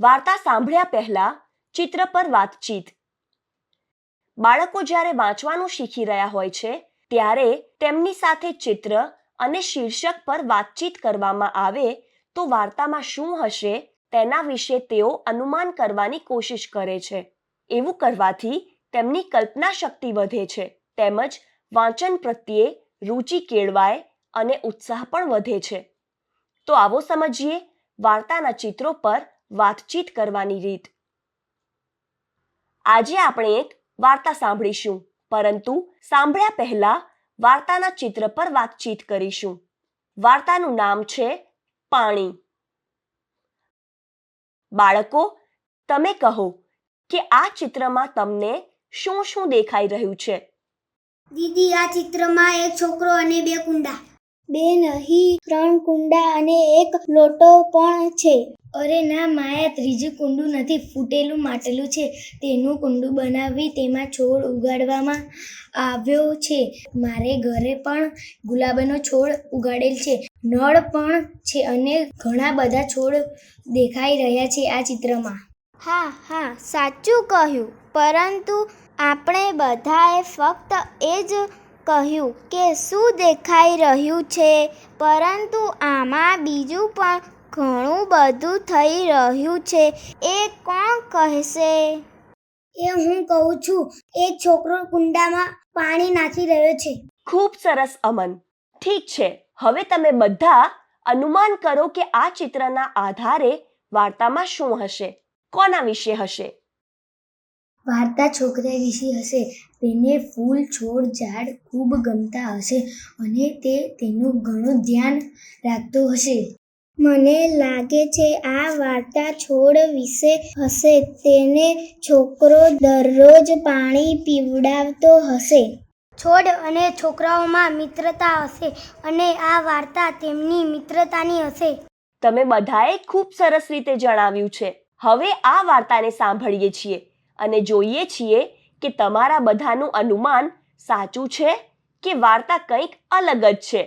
વાર્તા સાંભળ્યા પહેલા ચિત્ર પર વાતચીત. બાળકો જ્યારે વાંચવાનું શીખી રહ્યા હોય છે, ત્યારે તેમની સાથે ચિત્ર અને શીર્ષક પર વાતચીત કરવામાં આવે તો વાર્તામાં શું હશે તેના વિશે તેઓ અનુમાન કરવાની કોશિશ કરે છે. એવું કરવાથી તેમની કલ્પના શક્તિ વધે છે, તેમજ વાંચન પ્રત્યે રુચિ કેળવાય અને ઉત્સાહ પણ વધે છે. તો આવો સમજીએ, વાર્તાના ચિત્રો પર વાતચીત કરવાની રીત. આજે આપણે એક વાર્તા સાંભળીશું, પરંતુ સાંભળ્યા પહેલા વાર્તાના ચિત્ર પર વાતચીત કરીશું. વાર્તાનું નામ છે પાણી. બાળકો, તમે કહો કે આ ચિત્રમાં તમને શું શું દેખાઈ રહ્યું છે? દીદી, આ ચિત્રમાં એક છોકરો અને બે કુંડા. બે નહીં, ત્રણ કુંડા અને એક લોટો પણ છે. અરે ના માયા, ત્રીજું કુંડું નથી, ફૂટેલું માટેલું છે. તેનું કુંડું બનાવી તેમાં છોડ ઉગાડવામાં આવ્યો છે. મારે ઘરે પણ ગુલાબનો છોડ ઉગાડેલ છે. નળ પણ છે અને ઘણા બધા છોડ દેખાઈ રહ્યા છે આ ચિત્રમાં. હા હા, સાચું કહ્યું. પરંતુ આપણે બધાએ ફક્ત એ જ કહ્યું કે શું દેખાઈ રહ્યું છે? પરંતુ આમાં બીજું પણ ઘણું બધું થઈ રહ્યું છે. એ કોણ કહેશે? એ હું કહું છું એક છોકરો કુંડામાં પાણી નાખી રહ્યો છે. ખૂબ સરસ અમન. ઠીક છે હવે તમે બધા અનુમાન કરો કે આ ચિત્રના આધારે વાર્તામાં શું હશે? કોના વિશે હશે? વાર્તા છોકરા વિશે હશે. તેને ફૂલ છોડ ઝાડ ખૂબ ગમતા હશે અને તે તેનું ઘણું ધ્યાન રાખતો હશે. મને લાગે છે આ વાર્તા છોડ વિશે હશે. તેને છોકરો દરરોજ પાણી પીવડાવતો હશે. છોડ અને છોકરાઓમાં મિત્રતા હશે અને આ વાર્તા તેમની મિત્રતાની હશે. તમે બધાએ ખૂબ સરસ રીતે જણાવ્યું છે. હવે આ વાર્તાને સાંભળીએ છીએ. અને જોઈએ છીએ કે તમારા બધાનું અનુમાન સાચું છે કે વાર્તા કંઈક અલગ જ છે.